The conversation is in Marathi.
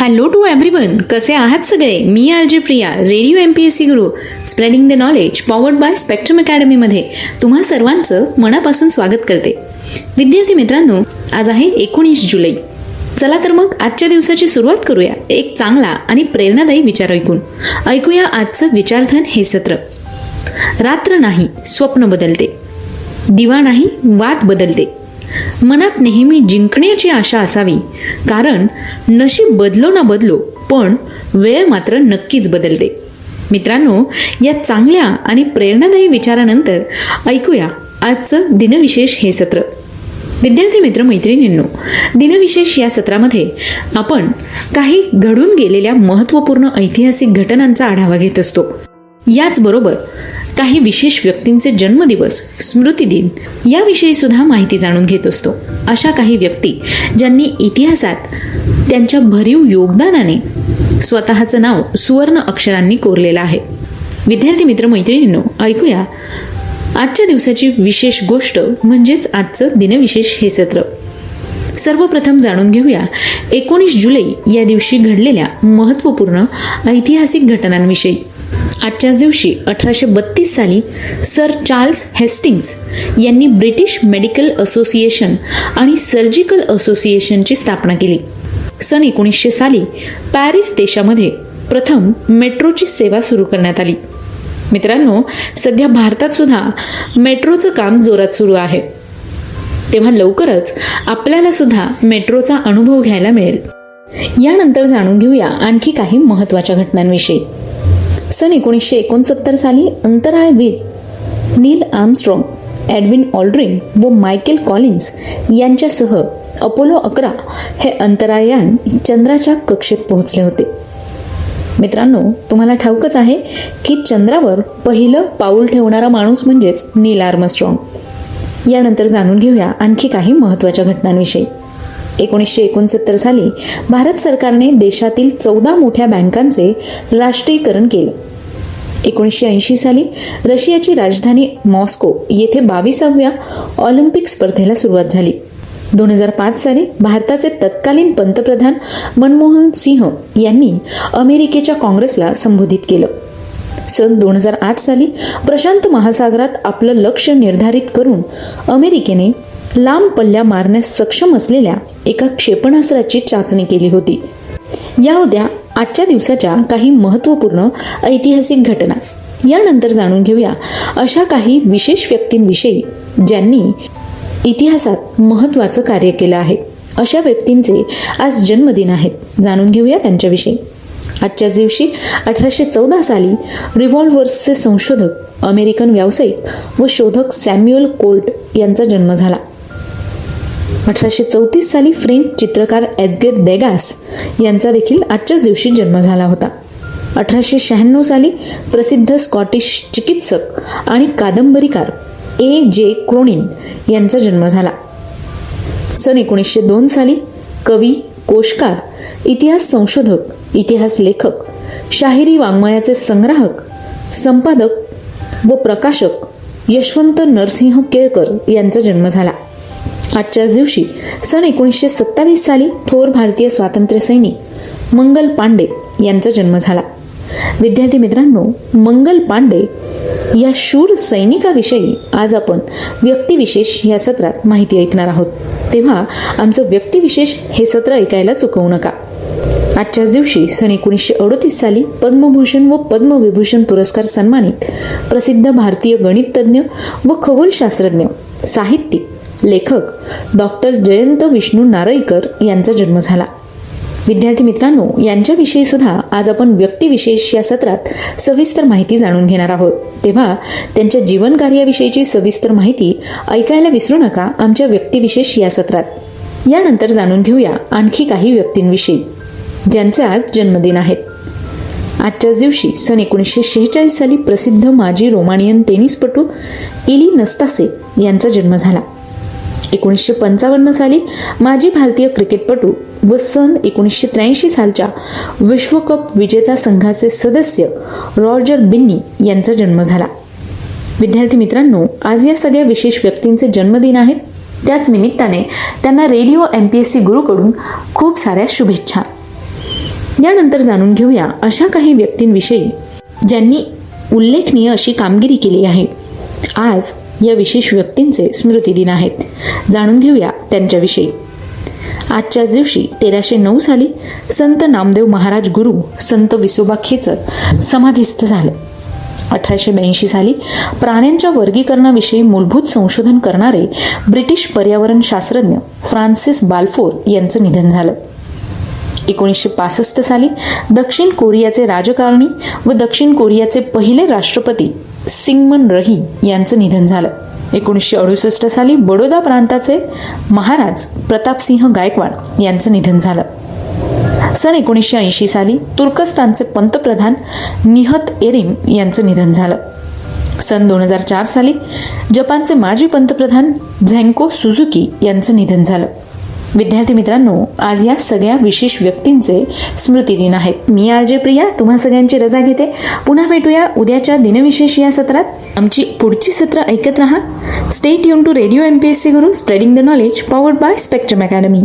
हॅलो टू एव्हरीवन कसे आहात सगळे? मी R J Priya radio M P S C Guru spreading the knowledge powered by Spectrum अकॅडमीमध्ये तुम्हा सर्वांचं मनापासून स्वागत करते. विद्यार्थी मित्रांनो आज आहे एकोणीस जुलै. चला तर मग आजच्या दिवसाची सुरुवात करूया. एक चांगला आणि प्रेरणादायी विचार ऐकून. ऐकूया आजचं विचारधन हे सत्र. रात्र नाही स्वप्न बदलते. दिवा नाही वाद बदलते. मनात नेहमी जिंकण्याची आशा असावी. कारण नशीब बदलो ना बदलो पण वेळ मात्र नक्कीच बदलते. मित्रांनो या चांगल्या आणि प्रेरणादायी विचारानंतर ऐकूया आजचं दिनविशेष हे सत्र. विद्यार्थी मित्र मैत्रिणींनो दिनविशेष या सत्रामध्ये आपण काही घडून गेलेल्या महत्त्वपूर्ण ऐतिहासिक घटनांचा आढावा घेत असतो. याचबरोबर काही विशेष व्यक्तींचे जन्मदिवस स्मृतिदिन याविषयी सुद्धा माहिती जाणून घेत असतो. अशा काही व्यक्ती ज्यांनी इतिहासात त्यांच्या भरीव योगदानाने स्वतःचं नाव सुवर्ण अक्षरांनी कोरलेलं आहे. विद्यार्थी मित्र मैत्रिणींनो ऐकूया. आजच्या दिवसाची विशेष गोष्ट म्हणजेच आजचं दिनविशेष हे सत्र. सर्वप्रथम जाणून घेऊया. एकोणीस जुलै या दिवशी घडलेल्या महत्त्वपूर्ण ऐतिहासिक घटनांविषयी. आजच्याच दिवशी अठराशे बत्तीस साली सर चार्ल्स हेस्टिंग्स यांनी ब्रिटिश मेडिकल असोसिएशन आणि सर्जिकल असोसिएशनची स्थापना केली. सन एकोणीसशे साली पॅरिस देशामध्ये प्रथम मेट्रोची सेवा सुरू करण्यात आली. मित्रांनो सध्या भारतात सुद्धा मेट्रोचं काम जोरात सुरू आहे. तेव्हा लवकरच आपल्याला सुद्धा मेट्रोचा अनुभव घ्यायला मिळेल. यानंतर जाणून घेऊया आणखी काही महत्त्वाच्या घटनांविषयी. सन एकोणीसशे एकोणसत्तर साली अंतराळवीर नील आर्मस्ट्रॉंग ॲडविन ऑल्ड्रिन व मायकेल कॉलिन्स यांच्यासह अपोलो अकरा हे अंतराळयान चंद्राच्या कक्षेत पोहोचले होते. मित्रांनो तुम्हाला ठाऊकच आहे की चंद्रावर पहिलं पाऊल ठेवणारा माणूस म्हणजेच नील आर्मस्ट्रॉंग. यानंतर जाणून घेऊया आणखी काही महत्त्वाच्या घटनांविषयी. एकोणीसशे एकोणसत्तर साली भारत सरकारने देशातील चौदा मोठ्या बँकांचे राष्ट्रीयकरण केलं. एकोणीसशे ऐंशी साली रशियाची राजधानी मॉस्को येथे बावीसाव्या ऑलिम्पिक स्पर्धेला सुरुवात झाली. दोन हजार पाच साली भारताचे तत्कालीन पंतप्रधान मनमोहन सिंह यांनी अमेरिकेच्या काँग्रेसला संबोधित केलं. सन दोन हजार आठ साली प्रशांत महासागरात आपलं लक्ष निर्धारित करून अमेरिकेने लांब पल्ल्या मारण्यास सक्षम असलेल्या एका क्षेपणास्त्राची चाचणी केली होती. या होत्या आजच्या दिवसाच्या काही महत्त्वपूर्ण ऐतिहासिक घटना. यानंतर जाणून घेऊया अशा काही विशेष व्यक्तींविषयी ज्यांनी इतिहासात महत्त्वाचं कार्य केलं आहे. अशा व्यक्तींचे आज जन्मदिन आहेत. जाणून घेऊया त्यांच्याविषयी. आजच्याच दिवशी अठराशे चौदा साली रिव्हॉल्व्हर्सचे संशोधक अमेरिकन व्यावसायिक व शोधक सॅम्युअल कोल्ट यांचा जन्म झाला. अठराशे चौतीस साली फ्रेंच चित्रकार एडगर देगास यांचा देखील आजच्याच दिवशी जन्म झाला होता. अठराशे शहाण्णव साली प्रसिद्ध स्कॉटिश चिकित्सक आणि कादंबरीकार ए जे क्रोनिन यांचा जन्म झाला. सन एकोणीसशे दोन साली कवी कोशकार इतिहास संशोधक इतिहास लेखक शाहिरी वाङ्मयाचे संग्राहक संपादक व प्रकाशक यशवंत नरसिंह केळकर यांचा जन्म झाला. आजच्याच दिवशी सन एकोणीसशे सत्तावीस साली थोर भारतीय स्वातंत्र्य सैनिक मंगल पांडे यांचा जन्म झाला. विद्यार्थी मित्रांनो मंगल पांडे या शूर सैनिकाविषयी आज आपण व्यक्तिविशेष या सत्रात माहिती ऐकणार आहोत. तेव्हा आमचं व्यक्तिविशेष हे सत्र ऐकायला चुकवू नका. आजच्याच दिवशी सन एकोणीसशे अडतीस साली पद्मभूषण व पद्मविभूषण पुरस्कार सन्मानित प्रसिद्ध भारतीय गणिततज्ञ व खगोलशास्त्रज्ञ साहित्यिक लेखक डॉक्टर जयंत विष्णू नारळीकर यांचा जन्म झाला. विद्यार्थी मित्रांनो यांच्याविषयी सुद्धा आज आपण व्यक्तिविशेष या सत्रात सविस्तर माहिती जाणून घेणार आहोत. तेव्हा त्यांच्या जीवन कार्याविषयीची सविस्तर माहिती ऐकायला विसरू नका आमच्या व्यक्तिविशेष या सत्रात. यानंतर जाणून घेऊया आणखी काही व्यक्तींविषयी ज्यांचे आज जन्मदिन आहेत. आजच्याच दिवशी सन एकोणीसशे शेहेचाळीस साली प्रसिद्ध माजी रोमानियन टेनिसपटू इली नस्तासे यांचा जन्म झाला. एकोणीसशे पंचावन्न साली माजी भारतीय क्रिकेटपटू व सन एकोणीसशे त्र्याऐंशी सालच्या विश्वकप विजेता संघाचे सदस्य रॉजर बिन्नी यांचा जन्म झाला. विद्यार्थी मित्रांनो आज या सगळ्या विशेष व्यक्तींचे जन्मदिन आहेत. त्याच निमित्ताने त्यांना radio M P S C गुरुकडून खूप साऱ्या शुभेच्छा. यानंतर जाणून घेऊया अशा काही व्यक्तींविषयी ज्यांनी उल्लेखनीय अशी कामगिरी केली आहे. आज या विशेष व्यक्तींचे स्मृतिदिन आहेत. जाणून घेऊया त्यांच्याविषयी. आजच्याच दिवशी तेराशे नऊ साली संत नामदेव महाराज गुरु संत विसोबा खेचर समाधीस्थ झाले. अठराशे ब्याऐंशी साली प्राण्यांच्या वर्गीकरणाविषयी मूलभूत संशोधन करणारे ब्रिटिश पर्यावरण शास्त्रज्ञ फ्रान्सिस बाल्फोर यांचं निधन झालं. एकोणीसशे पासष्ट साली दक्षिण कोरियाचे राजकारणी व दक्षिण कोरियाचे पहिले राष्ट्रपती सिंगमन रही यांचं निधन झालं. एकोणीसशे अडुसष्ट साली बडोदा प्रांताचे महाराज प्रतापसिंह गायकवाड यांचं निधन झालं. सन एकोणीसशे ऐंशी साली तुर्कस्तानचे पंतप्रधान निहत एरिम यांचं निधन झालं. सन दोन हजार चार साली जपानचे माजी पंतप्रधान झेंको सुझुकी यांचं निधन झालं. विद्यार्थी मित्रांनो आज या सगळ्या विशेष व्यक्तींचे स्मृतिदिन आहेत. मी आर जे प्रिया तुम्हा सगळ्यांची रजा घेते. पुन्हा भेटूया उद्याच्या दिनविशेष या सत्रात. आमची पुढची सत्र ऐकत रहा. Stay युन to radio M P S C Guru spreading the knowledge powered by Spectrum academy